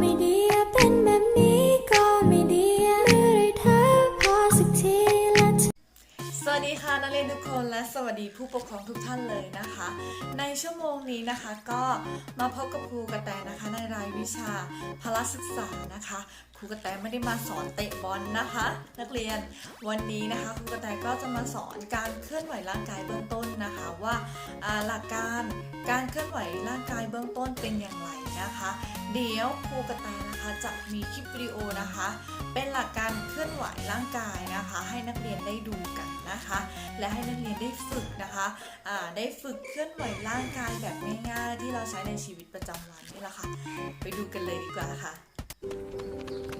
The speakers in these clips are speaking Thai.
ไม่ดีเป็นแบบนี้ก็ไม่ดีเมื่อไรเธอพอสักทีละสวัสดีค่ะนักเรียนทุกคนและสวัสดีผู้ปกครองทุกท่านเลยนะคะ ในชั่วโมงนี้นะคะก็มาพบกับครูกระแตนะคะในรายวิชาพละศึกษานะคะครูกระแตไม่ได้มาสอนเตะบอลนะคะ นักเรียนวันนี้นะคะครูกระแตก็จะมาสอนการเคลื่อนไหวร่างกายเบื้องต้นนะคะว่าหลักการการเคลื่อนไหวร่างกายเบื้องต้นเป็นอย่างไร นะคะ เดี๋ยวครูกระแตนะคะจะมีคลิปวิดีโอนะคะ เป็นหลักการเคลื่อนไหวร่างกายนะคะ ให้นักเรียนได้ดูกันนะคะ และให้นักเรียนได้ฝึกนะคะได้ฝึกเคลื่อนไหวร่างกายแบบง่ายๆที่เราใช้ในชีวิตประจำวันนี่แหละค่ะ ไปดูกันเลยดีกว่าค่ะ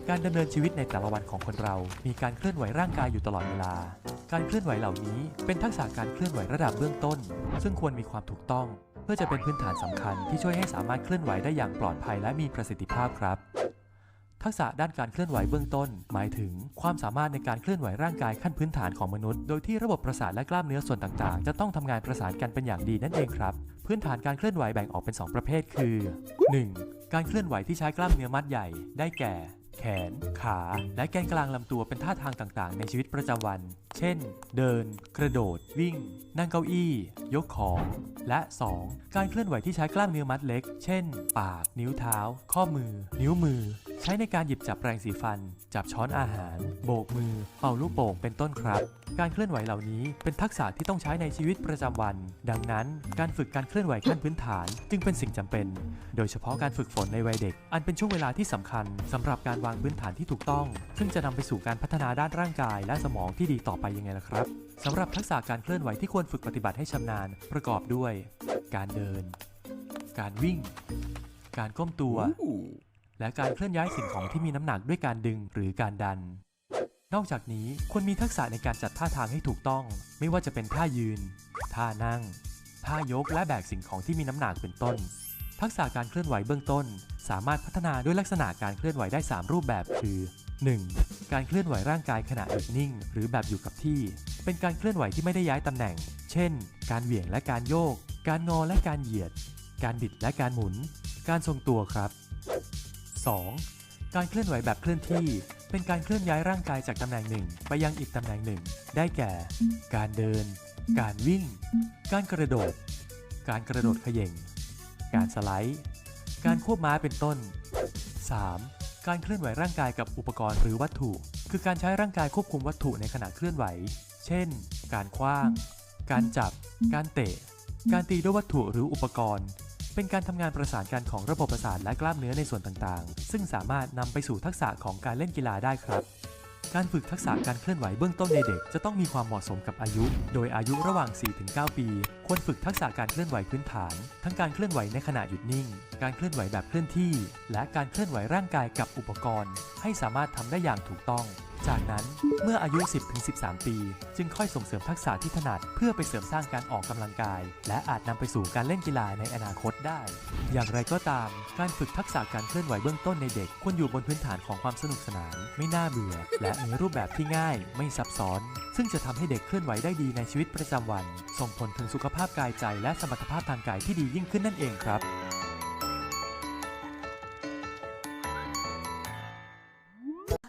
การดำเนินชีวิตในแต่ละวันของคนเรา มีการเคลื่อนไหวร่างกายอยู่ตลอดเวลา การเคลื่อนไหวเหล่านี้เป็นทักษะการเคลื่อนไหวระดับเบื้องต้น ซึ่งควรมีความถูกต้อง พื่อจะเป็นพื้นฐานสำคัญที่ช่วยให้สามารถเคลื่อนไหวได้อย่างปลอดภัยและมีประสิทธิภาพครับ ทักษะด้านการเคลื่อนไหวเบื้องต้น หมายถึง ความสามารถในการเคลื่อนไหวร่างกายขั้นพื้นฐานของมนุษย์ โดยที่ระบบประสาทและกล้ามเนื้อส่วนต่างๆ จะต้องทำงานประสานกันเป็นอย่างดีนั่นเองครับ พื้นฐานการเคลื่อนไหวแบ่งออกเป็น 2 ประเภท คือ 1. การเคลื่อนไหวที่ใช้กล้ามเนื้อมัดใหญ่ ได้แก่ แขน ขา และแกนกลางลำตัวเป็นท่าทางต่างๆ ในชีวิตประจำวัน เช่น เดิน กระโดด วิ่ง นั่งเก้าอี้ ยกของ และ 2. การเคลื่อนไหวที่ใช้กล้ามเนื้อมัดเล็ก เช่น ปาก นิ้วเท้า ข้อมือ นิ้วมือ ใช้ในการหยิบจับแปรงสีฟัน จับช้อนอาหาร โบกมือ เป่าลูกโป่ง เป็นต้นครับ การเคลื่อนไหวเหล่านี้เป็นทักษะที่ต้องใช้ในชีวิตประจำวัน ดังนั้นการฝึกการเคลื่อนไหวขั้นพื้นฐาน จึงเป็นสิ่งจำเป็น โดยเฉพาะการฝึกฝนในวัยเด็ก อันเป็นช่วงเวลาที่สำคัญสำหรับการวางพื้นฐานที่ถูกต้อง ซึ่งจะนำไปสู่การพัฒนาด้านร่างกาย และสมองที่ดีต่อไปไปยังไงล่ะครับสำหรับทักษะการเคลื่อนไหวที่ควรฝึกปฏิบัติให้ชำนาญประกอบด้วย การเดิน การวิ่ง การก้มตัว และการเคลื่อนย้ายสิ่งของที่มีน้ำหนักด้วยการดึงหรือการดัน นอกจากนี้ควรมีทักษะในการจัดท่าทางให้ถูกต้อง ไม่ว่าจะเป็นท่ายืน ท่านั่ง ท่ายกและแบกสิ่งของที่มีน้ำหนักเป็นต้น ทักษะการเคลื่อนไหวเบื้องต้น สามารถพัฒนาด้วยลักษณะการเคลื่อนไหวได้ 3 รูปแบบคือ 1. การเคลื่อนไหวร่างกายขณะหยุดนิ่ง หรือแบบอยู่กับที่ เป็นการเคลื่อนไหวที่ไม่ได้ย้ายตำแหน่ง เช่น การเหวี่ยงและการโยก การงอและการเหยียด การบิดและการหมุน การทรงตัวครับ 2. การเคลื่อนไหวแบบเคลื่อนที่ เป็นการเคลื่อนย้ายร่างกายจากตำแหน่งหนึ่ง ไปยังอีกตำแหน่งหนึ่ง ได้แก่ การเดิน การวิ่ง การกระโดด การกระโดดเขย่ง การสไลด์ การควบม้าเป็นต้น 3. การเคลื่อนไหวร่างกายกับอุปกรณ์หรือวัตถุ คือการใช้ร่างกายควบคุมวัตถุในขณะเคลื่อนไหว เช่น การคว้าง การจับ การเตะ การตีด้วยวัตถุหรืออุปกรณ์ เป็นการทำงานประสานกันของระบบประสาทและกล้ามเนื้อในส่วนต่างๆ ซึ่งสามารถนำไปสู่ทักษะของการเล่นกีฬาได้ครับ การฝึกทักษะการเคลื่อนไหวเบื้องต้นในเด็กจะต้องมีความเหมาะสมกับอายุ โดยอายุระหว่าง 4-9 ปี ควรฝึกทักษะการเคลื่อนไหวพื้นฐาน ทั้งการเคลื่อนไหวในขณะหยุดนิ่ง การเคลื่อนไหวแบบเคลื่อนที่ และการเคลื่อนไหวร่างกายกับอุปกรณ์ ให้สามารถทำได้อย่างถูกต้อง จากนั้นเมื่ออายุ 10-13 ปี จึงค่อยส่งเสริมทักษะที่ถนัด เพื่อไปเสริมสร้างการออกกำลังกาย และอาจนำไปสู่การเล่นกีฬาในอนาคตได้ อย่างไรก็ตาม การฝึกทักษะการเคลื่อนไหวเบื้องต้นในเด็ก ควรอยู่บนพื้นฐานของความสนุกสนาน ไม่น่าเบื่อ และมีรูปแบบที่ง่าย ไม่ซับซ้อน ซึ่งจะทำให้เด็กเคลื่อนไหวได้ดีในชีวิตประจำวัน ส่งผลถึงสุขภาพกายใจและสมรรถภาพทางกายที่ดียิ่งขึ้นนั่นเองครับ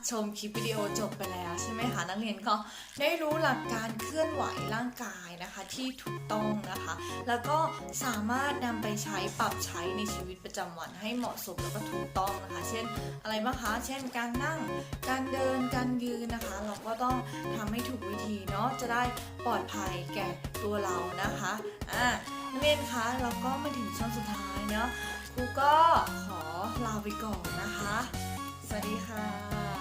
ชมคลิปวิดีโอจบไปแล้วใช่ไหมคะนักเรียนก็ได้รู้หลักการเคลื่อนไหวร่างกายนะคะที่ถูกต้องนะคะ แล้วก็สามารถนำไปใช้ปรับใช้ในชีวิตประจำวันให้เหมาะสมแล้วก็ถูกต้องนะคะ เช่นอะไรบ้างคะ เช่น การนั่ง การเดิน การยืนนะคะ เราก็ต้องทำให้ถูกวิธีเนาะจะได้ปลอดภัยแก่ตัวเรานะคะอ่านักเรียนคะเราก็มาถึงช่วงสุดท้ายเนาะครูก็ขอลาไปก่อนนะคะ สวัสดีค่ะ